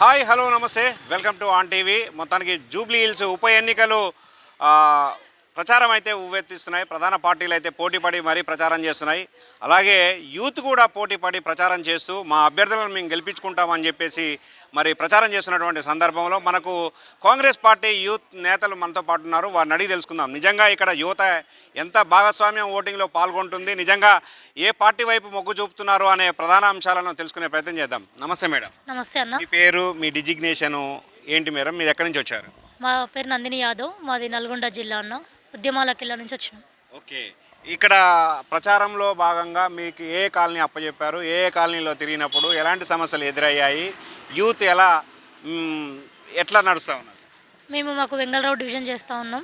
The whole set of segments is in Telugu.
హాయ్ హలో నమస్తే. Welcome to on TV. మొత్తానికి జూబ్లీ హిల్స్ ఉప ఎన్నికలు ప్రచారం అయితే ఉవ్వెత్తిస్తున్నాయి. ప్రధాన పార్టీలు అయితే పోటీపడి మరీ ప్రచారం చేస్తున్నాయి. అలాగే యూత్ కూడా పోటీపడి ప్రచారం చేస్తూ మా అభ్యర్థులను మేము గెలిపించుకుంటామని చెప్పేసి మరి ప్రచారం చేస్తున్నటువంటి సందర్భంలో మనకు కాంగ్రెస్ పార్టీ యూత్ నేతలు మనతో పాటు ఉన్నారు. వారిని అడిగి తెలుసుకుందాం. నిజంగా ఇక్కడ యువత ఎంత భాగస్వామ్యం ఓటింగ్లో పాల్గొంటుంది? నిజంగా ఏ పార్టీ వైపు మొగ్గు చూపుతున్నారు అనే ప్రధాన అంశాలను తెలుసుకునే ప్రయత్నం చేద్దాం. నమస్తే మేడం. నమస్తే అన్న. మీ పేరు మీ డిజిగ్నేషను ఏంటి మేడం? మీరు ఎక్కడి నుంచి వచ్చారు? మా పేరు నందిని యాదవ్. మాది నల్గొండ జిల్లా అన్న. ఉద్యమాల కిల్లా నుంచి వచ్చినాం. ఓకే. ఇక్కడ ప్రచారంలో భాగంగా మీకు ఏ కాలనీ అప్పచెప్పారు ఏ ఏ కాలనీలో తిరిగినప్పుడు ఎలాంటి సమస్యలు ఎదురయ్యాయి? యూత్ ఎలా మ్, ఎట్లా నడుస్తూ ఉన్నారు? మేము మాకు వెంగళరావు డివిజన్ చేస్తూ ఉన్నాం.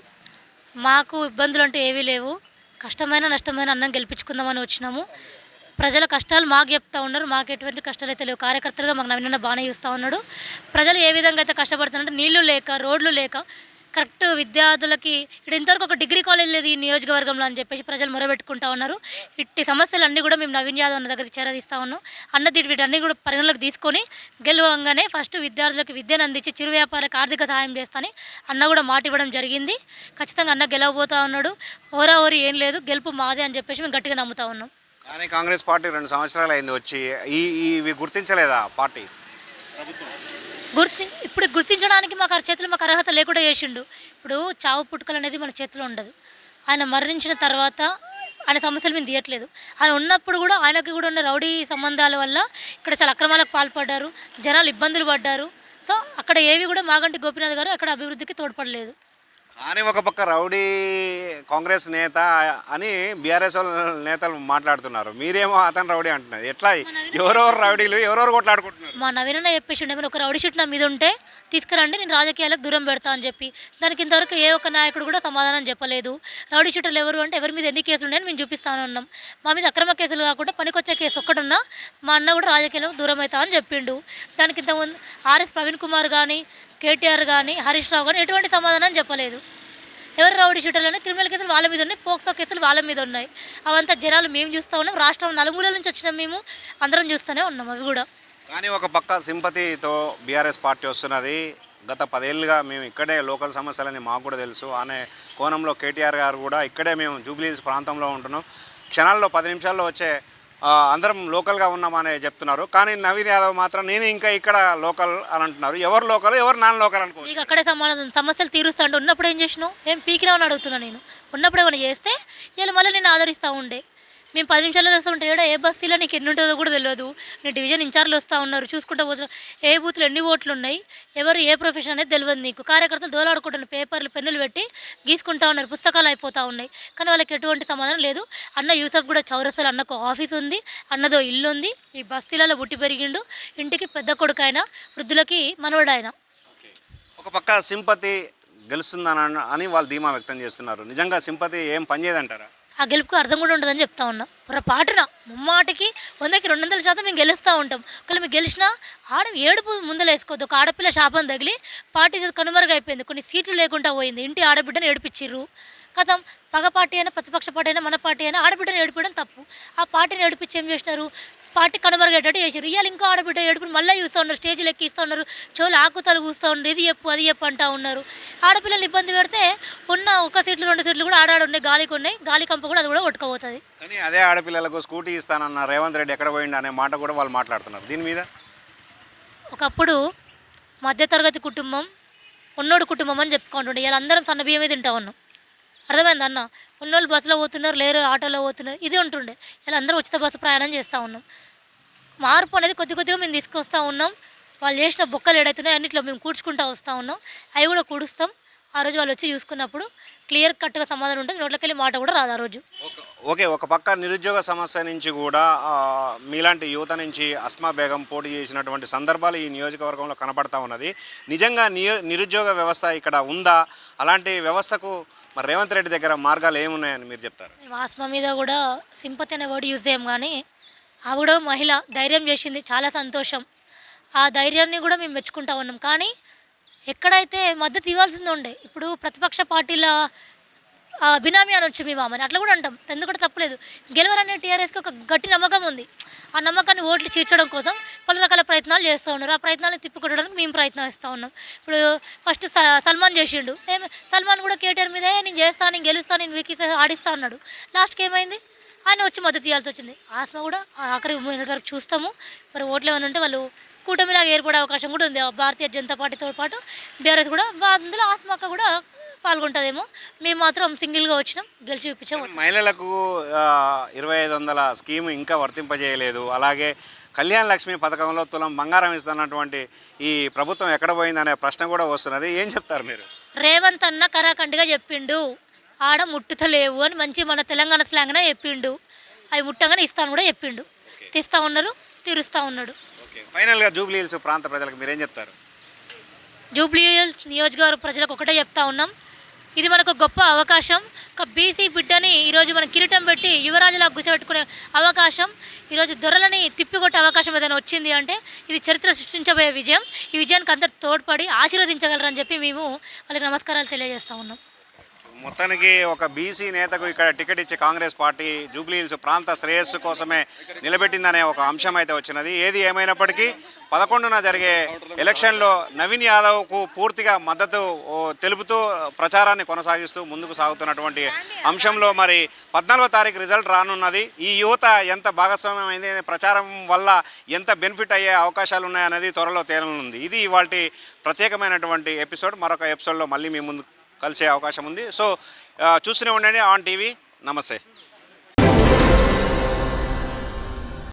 మాకు ఇబ్బందులు అంటూ ఏవీ లేవు. కష్టమైన నష్టమైన అన్నం గెలిపించుకుందామని వచ్చినాము. ప్రజల కష్టాలు మాకు చెప్తా ఉన్నారు. మాకు ఎటువంటి కష్టాలు అయితే లేవు. కార్యకర్తలుగా మాకు నవీన బాగానే చూస్తూ ఉన్నాడు. ప్రజలు ఏ విధంగా అయితే కష్టపడుతున్నారంటే నీళ్ళు లేక రోడ్లు లేక కరెక్ట్ విద్యార్థులకి ఇక్కడ ఇంతవరకు ఒక డిగ్రీ కాలేజ్ లేదు ఈ నియోజకవర్గంలో అని చెప్పేసి ప్రజలు మొరబెట్టుకుంటా ఉన్నారు. ఇట్టి సమస్యలన్నీ కూడా మేము నవీన్ యాదవ్ అన్న దగ్గరికి చేరదీస్తా ఉన్నాం. అన్న వీటన్ని కూడా పరిగణలోకి తీసుకొని గెలవంగానే ఫస్ట్ విద్యార్థులకు విద్యను అందించి చిరు వ్యాపారకు ఆర్థిక సహాయం చేస్తాని అన్న కూడా మాట ఇవ్వడం జరిగింది. ఖచ్చితంగా అన్న గెలవబోతా ఉన్నాడు. ఓరా ఓరి ఏం లేదు. గెలుపు మాదే అని చెప్పేసి మేము గట్టిగా నమ్ముతా ఉన్నాం. కానీ కాంగ్రెస్ పార్టీ రెండు సంవత్సరాలు అయింది వచ్చి ఈ ఈ- ఇవి గుర్తించలేదా పార్టీ? ప్రభుత్వం. గుర్తి ఇప్పుడు గుర్తించడానికి మాకు ఆ చేతిలో మాకు అర్హత లేకుండా చేసిండు. ఇప్పుడు చావు పుట్టుకలు అనేది మన చేతిలో ఉండదు. ఆయన మరణించిన తర్వాత ఆయన సమస్యలు మేము తీయట్లేదు. ఆయన ఉన్నప్పుడు కూడా ఆయనకి కూడా ఉన్న రౌడీ సంబంధాల వల్ల ఇక్కడ చాలా అక్రమాలకు పాల్పడ్డారు. జనాలు ఇబ్బందులు పడ్డారు. సో అక్కడ ఏవి కూడా మాగంటి గోపీనాథ్ గారు అక్కడ అభివృద్ధికి తోడ్పడలేదు. కానీ ఒక పక్క రౌడీ కాంగ్రెస్ నేత అని బీఆర్ఎస్ నేతలు మాట్లాడుతున్నారు. మీరేమో అతను రౌడీ అంటున్నారు. ఎట్లా? ఎవరెవరు రౌడీలు ఎవరెవరు కొట్లాడుకుంటున్నారు? మా నవీనన్న చెప్పేసిండు ఒక రౌడీ షీట్ నా మీద ఉంటే తీసుకురండి నేను రాజకీయాలకు దూరం పెడతా అని చెప్పి. దానికి ఇంతవరకు ఏ ఒక్క నాయకుడు కూడా సమాధానం చెప్పలేదు. రౌడీ షీటర్లు ఎవరు అంటే ఎవరి మీద ఎన్ని కేసులు ఉన్నాయని మేము చూపిస్తాను ఉన్నాం మా మీద అక్రమ కేసులు కాకుండా పనికొచ్చే కేసు ఒక్కడున్నా మా అన్న కూడా రాజకీయాలకు దూరం అవుతా అని చెప్పిండు. దానికి ఇంతకుముందు ఆర్ఎస్ ప్రవీణ్ కుమార్ కానీ కేటీఆర్ కానీ హరీష్ రావు కానీ ఎటువంటి సమాధానం చెప్పలేదు. ఎవరు రౌడీ షీటర్లు క్రిమినల్ కేసులు వాళ్ళ మీద ఉన్నాయి పోక్సో కేసులు వాళ్ళ మీద ఉన్నాయి. అవంతా జనాలు మేము చూస్తూ ఉన్నాం రాష్ట్రం నలుమూల నుంచి వచ్చినాం మేము అందరం చూస్తూనే ఉన్నాం అవి కూడా. కానీ ఒక పక్క సింపతితో బీఆర్ఎస్ పార్టీ వస్తున్నది. గత పదేళ్ళుగా మేము ఇక్కడే లోకల్ సమస్యలని మాకు కూడా తెలుసు. అనే కోణంలో కేటీఆర్ గారు కూడా ఇక్కడే మేము జూబ్లీస్ ప్రాంతంలో ఉంటున్నాం. క్షణాల్లో పది నిమిషాల్లో వచ్చే అందరం లోకల్గా ఉన్నామని చెప్తున్నారు. కానీ నవీన్ యాదవ్ మాత్రం నేను ఇంకా ఇక్కడ లోకల్ అని అంటున్నారు. ఎవరు లోకల్ ఎవరు నాన్ లోకల్ అనుకో మీకు అక్కడే సమాధానం సమస్యలు తీరుస్తాంటే ఉన్నప్పుడు ఏం చేసినావు? ఏం పీకినావు అని అడుగుతున్నా నేను. ఉన్నప్పుడు ఏమైనా చేస్తే ఇలా మళ్ళీ నేను ఆదరిస్తూ ఉండే. మేము పది నిమిషాల్లో వస్తుంటే ఏడా ఏ బస్సులో నీకు ఎన్ని ఉంటుందో కూడా తెలియదు. నీ డివిజన్ ఇన్ఛార్జ్లు వస్తూ ఉన్నారు. చూసుకుంటూ పోతున్నారు ఏ బూత్లో ఎన్ని ఓట్లు ఉన్నాయి ఎవరు ఏ ప్రొఫెషన్ అనేది తెలియదు నీకు. కార్యకర్తలు దోలాడుకుంటున్న పేపర్లు పెన్నులు పెట్టి గీసుకుంటా ఉన్నారు. పుస్తకాలు అయిపోతూ ఉన్నాయి. కానీ వాళ్ళకి ఎటువంటి సమాధానం లేదు. అన్న యూసఫ్ కూడా చౌరస్తలు అన్నకు ఆఫీస్ ఉంది. అన్నదో ఇల్లు ఉంది. ఈ బస్తీలలో పుట్టి పెరిగిండు. ఇంటికి పెద్ద కొడుకు ఆయన వృద్ధులకి మనవడు ఆయన. ఒక పక్క సింపతి గెలుస్తుందని అని వాళ్ళు ధీమా వ్యక్తం చేస్తున్నారు. నిజంగా సింపతి ఏం పనిచేయదంటారా ఆ గెలుపుకు అర్థం కూడా ఉంటుందని చెప్తా ఉన్నా. పొరపాటున ముమ్మాటికి వందకి రెండు వందల శాతం మేము గెలుస్తూ ఉంటాం. ఒకవేళ మేము గెలిచినా ఆడ ఏడుపు ముందలేసుకోవద్దు ఒక ఆడపిల్ల శాపం తగిలి పార్టీ కనుమరుగైపోయింది. కొన్ని సీట్లు లేకుండా పోయింది. ఇంటి ఆడబిడ్డను ఏడిపించిర్రు. కథం పగ పార్టీ అయినా ప్రతిపక్ష పార్టీ అయినా మన పార్టీ అయినా ఆడబిడ్డను ఏడిపించడం తప్పు. ఆ పార్టీని ఏడిపించి ఏం చేసినారు? పార్టీ కనుమరుగేటట్టు చేసారు ఇవాళ ఇంకా ఆడబిడ్డ ఏడుపుని మళ్ళీ చూస్తూ ఉన్నారు స్టేజ్లు ఎక్కిస్తూ ఉన్నారు. చెవులు ఆకుతలు కూస్తూ ఉన్నారు. ఇది చెప్పు అది చెప్పు అంటా ఉన్నారు. ఆడపిల్లలు ఇబ్బంది పెడితే ఉన్న ఒక సీట్లు రెండు సీట్లు కూడా ఆడాడు ఉన్నాయి గాలికి ఉన్నాయి. గాలి కంప కూడా అది కూడా కొట్టుకోపోతుంది. కానీ అదే ఆడపిల్లలకు స్కూటీ ఇస్తానన్న రేవంత్ రెడ్డి ఎక్కడ పోయిండు అనే మాట కూడా వాళ్ళు మాట్లాడుతున్నారు. దీని మీద? ఒకప్పుడు మధ్యతరగతి కుటుంబం ఉన్నోడు కుటుంబం అని చెప్పుకుంటుండే. ఇలా అందరం సన్న బియ్యమే తింటా ఉన్నాం. అర్థమైంది అన్న? ఉన్నోళ్ళు బస్సులో పోతున్నారు లేరు ఆటోలో పోతున్నారు ఇది ఉంటుండే. ఇలా అందరూ ఉచిత బస్సు ప్రయాణం చేస్తూ ఉన్నాం. మార్పు అనేది కొద్ది కొద్దిగా మేము తీసుకొస్తా ఉన్నాం. వాళ్ళు చేసిన బొక్కలు ఏడైతున్నాయి అన్నిట్లో మేము కూర్చుకుంటూ వస్తూ ఉన్నాం. అవి కూడా కూడుస్తాం. ఆ రోజు వాళ్ళు వచ్చి చూసుకున్నప్పుడు క్లియర్ కట్గా సమాధానం ఉంటుంది. నోట్లోకెళ్ళి మాట కూడా రాదు ఆ రోజు. ఓకే ఒక పక్క నిరుద్యోగ సమస్య నుంచి కూడా మీలాంటి యువత నుంచి అస్మా బేగం పోటీ చేసినటువంటి సందర్భాలు ఈ నియోజకవర్గంలో కనపడతా ఉన్నది. నిజంగా నియో నిరుద్యోగ వ్యవస్థ ఇక్కడ ఉందా? అలాంటి వ్యవస్థకు మరి రేవంత్ రెడ్డి దగ్గర మార్గాలు ఏమున్నాయని మీరు చెప్తారు? మేము ఆస్మా మీద కూడా సింపతి అనే వర్డ్ యూజ్ చేయం కానీ ఆవిడ మహిళ ధైర్యం చేసింది చాలా సంతోషం. ఆ ధైర్యాన్ని కూడా మేము మెచ్చుకుంటా ఉన్నాం. కానీ ఎక్కడైతే మద్దతు ఇవ్వాల్సింది ఉండే ఇప్పుడు ప్రతిపక్ష పార్టీల బినామీ అనొచ్చు మీ మామని అట్లా కూడా అంటాం. ఎందుకంటే తప్పలేదు. గెలవరనే టీఆర్ఎస్కి ఒక గట్టి నమ్మకం ఉంది. ఆ నమ్మకాన్ని ఓట్లు చీర్చడం కోసం పలు రకాల ప్రయత్నాలు చేస్తూ ఉన్నారు. ఆ ప్రయత్నాలను తిప్పికొట్టడానికి మేము ప్రయత్నిస్తూ ఉన్నాం. ఇప్పుడు ఫస్ట్ స- సల్మాన్ చేసిండు. ఏమి సల్మాన్ కూడా కేటీఆర్ మీదే నేను చేస్తాను నేను గెలుస్తాను నేను వికీ ఆడిస్తా అన్నాడు. లాస్ట్కి ఏమైంది? ఆయన వచ్చి మద్దతు ఇవ్వాల్సి వచ్చింది. ఆస్మా కూడా ఆఖరి వరకు చూస్తాము. మరి ఓట్లు ఏమైనా ఉంటే వాళ్ళు కూటమిలాగా ఏర్పడే అవకాశం కూడా ఉంది. భారతీయ జనతా పార్టీతో పాటు బీఆర్ఎస్ కూడా అందులో ఆస్మాక కూడా పాల్గొంటుందేమో. మేము మాత్రం సింగిల్గా వచ్చినాం గెలిచి చూపించాం. మహిళలకు ఇరవై ఐదు వందల స్కీమ్ ఇంకా వర్తింపజేయలేదు. అలాగే కళ్యాణ లక్ష్మి పథకంలో తులం బంగారం ఇస్తున్నటువంటి ఈ ప్రభుత్వం ఎక్కడ పోయిందనే ప్రశ్న కూడా వస్తున్నది. ఏం చెప్తారు మీరు? రేవంత్ అన్న కరాఖండిగా చెప్పిండు. ఆడ ముట్టుతలేవు అని మంచి మన తెలంగాణ స్లాంగ్నే చెప్పిండు. అవి ముట్టగానే ఇస్తాను కూడా చెప్పిండు. తీస్తా ఉన్నారు తీరుస్తూ ఉన్నాడు. ఫైనల్గా జూబ్లీ హిల్స్ ప్రాంత ప్రజలకు మీరేం చెప్తారు? జూబ్లీ హిల్స్ నియోజకవర్గ ప్రజలకు ఒకటే చెప్తా ఉన్నాం. ఇది మనకు గొప్ప అవకాశం. ఒక బీసీ బిడ్డని ఈరోజు మనం కిరీటం పెట్టి యువరాజులా గుసపెట్టుకునే అవకాశం. ఈరోజు దొరలని తిప్పికొట్టే అవకాశం ఏదైనా వచ్చింది అంటే ఇది చరిత్ర సృష్టించబోయే విజయం. ఈ విజయానికి అందరు తోడ్పడి ఆశీర్వదించగలరని చెప్పి మేము వాళ్ళకి నమస్కారాలు తెలియజేస్తా ఉన్నాం. మొత్తానికి ఒక బీసీ నేతకు ఇక్కడ టికెట్ ఇచ్చి కాంగ్రెస్ పార్టీ జూబ్లీహిల్స్ ప్రాంత శ్రేయస్సు కోసమే నిలబెట్టిందనే ఒక అంశం అయితే వచ్చినది. ఏది ఏమైనప్పటికీ పదకొండున జరిగే ఎలక్షన్లో నవీన్ యాదవ్కు పూర్తిగా మద్దతు తెలుపుతూ ప్రచారాన్ని కొనసాగిస్తూ ముందుకు సాగుతున్నటువంటి అంశంలో మరి పద్నాలుగో తారీఖు రిజల్ట్ రానున్నది. ఈ యువత ఎంత భాగస్వామ్యమైంది ప్రచారం వల్ల ఎంత బెనిఫిట్ అయ్యే అవకాశాలు ఉన్నాయన్నది త్వరలో తేలనుంది. ఇది ఇవాళ ప్రత్యేకమైనటువంటి ఎపిసోడ్. మరొక ఎపిసోడ్లో మళ్ళీ మీ ముందు కలిసే అవకాశం ఉంది. సో చూస్తూనే ఉండండి ఆన్ టీవీ. నమస్తే.